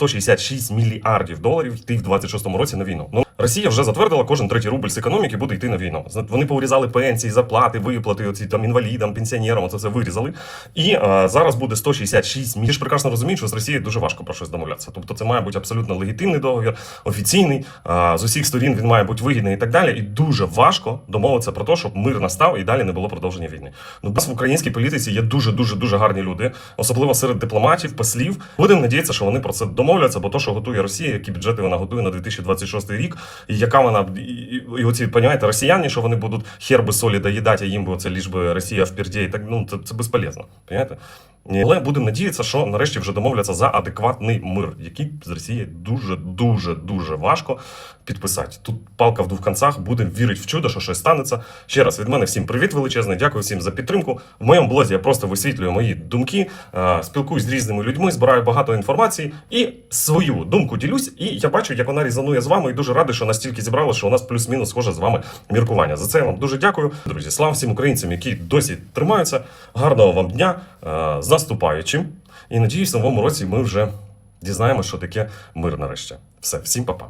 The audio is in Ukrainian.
166 мільярдів доларів йти в 26-му році на війну. Ну Росія вже затвердила, кожен третій рубль з економіки буде йти на війну. Вони повирізали пенсії, зарплати, виплати, оці там інвалідам, пенсіонерам. Оце все вирізали. І е, зараз буде 166 мільярдів. Ти ж прекрасно розумієш, що з Росією дуже важко про щось домовлятися. Тобто, це має бути абсолютно легітимний договір, офіційний. е, з усіх сторін він має бути вигідний і так далі. І дуже важко домовитися про те, щоб мир настав і далі не було продовження війни. Ну, нас в українській політиці є дуже дуже дуже гарні люди, особливо серед дипломатів, послів. Будемо надіятися, що вони про це домовляться, бо то, що готує Росія, які бюджети вона готує на 2026 рік, і яка вона і, і, оці понімаєте, росіяни, що вони будуть херби солі доїдати, а їм би це ліж би Росія в пірді, і так ну це, це безполезно. Понімаєте? Але будемо надіятися, що нарешті вже домовляться за адекватний мир, який з Росією дуже дуже дуже важко підписати. Тут палка в двох концах. Будемо вірити в чудо, що щось станеться. Ще раз від мене всім привіт величезний. Дякую всім за підтримку. В моєму блозі я просто висвітлюю мої думки, е, спілкуюсь з різними людьми, збираю багато інформації і свою думку ділюсь. І я бачу, як вона різанує з вами, і дуже радий, що настільки зібрало, що у нас плюс-мінус схоже з вами міркування. За це я вам дуже дякую, друзі. Слава всім українцям, які досі тримаються. Гарного вам дня е, наступаючим. І надіюсь, в новому році ми вже дізнаємося, що таке мир нарешті. Все, всім па-па.